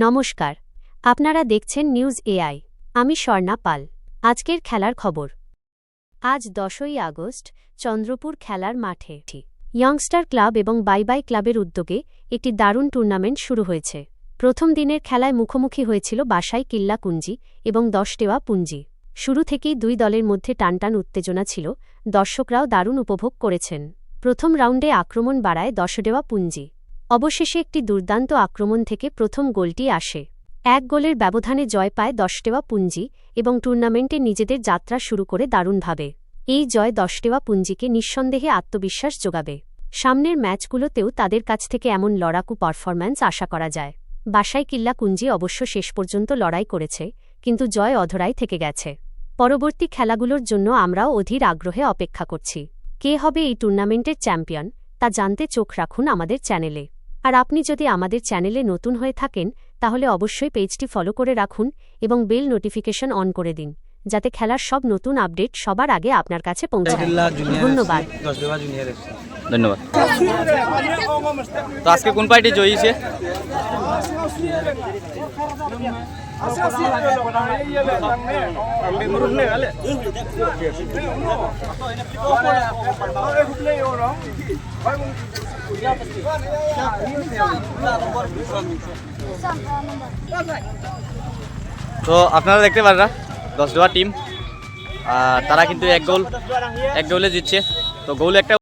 নমস্কার। আপনারা দেখছেন নিউজ এআই। আমি স্বর্ণা পাল। আজকের খেলার খবর। আজ দশই আগস্ট, চন্দ্রপুর খেলার মাঠে। ইয়ংস্টার ক্লাব এবং বাই বাই ক্লাবের উদ্যোগে একটি দারুণ টুর্নামেন্ট শুরু হয়েছে। প্রথম দিনের খেলায় মুখোমুখি হয়েছিল বাসাই কিল্লা কুঞ্জি এবং দশটেওয়া পুঞ্জি। শুরু থেকেই দুই দলের মধ্যে টানটান উত্তেজনা ছিল। দর্শকরাও দারুণ উপভোগ করেছেন। প্রথম রাউন্ডে আক্রমণ বাড়ায় দশডেওয়া পুঞ্জি। অবশেষে একটি দুর্দান্ত আক্রমণ থেকে প্রথম গোলটি আসে। এক গোলের ব্যবধানে জয় পায় দশটেওয়া পুঞ্জি এবং টুর্নামেন্টে নিজেদের যাত্রা শুরু করে দারুণভাবে। এই জয় দশটেওয়া পুঞ্জিকে নিঃসন্দেহে আত্মবিশ্বাস যোগাবে। সামনের ম্যাচগুলোতেও তাদের কাছ থেকে এমন লড়াকু পারফরম্যান্স আশা করা যায়। বাসাই কিল্লা কুঞ্জি অবশ্য শেষ পর্যন্ত লড়াই করেছে, কিন্তু জয় অধরাই থেকে গেছে। পরবর্তী খেলাগুলোর জন্য আমরাও অধীর আগ্রহে অপেক্ষা করছি। কে হবে এই টুর্নামেন্টের চ্যাম্পিয়ন, তা জানতে চোখ রাখুন আমাদের চ্যানেলে। আর আপনি যদি আমাদের চ্যানেলে নতুন হয়ে থাকেন তাহলে অবশ্যই পেজটি ফলো করে রাখুন এবং বেল নোটিফিকেশন অন করে দিন যাতে খেলার সব নতুন আপডেট সবার আগে আপনার কাছে পৌঁছায়। ধন্যবাদ। ধন্যবাদ। তো আজকে কোন পার্টি তো আপনারা দেখতে পাররা দশ দেওয়া টিম আর তারা কিন্তু এক গোল এক গোলে জিতছে। তো গোল একটা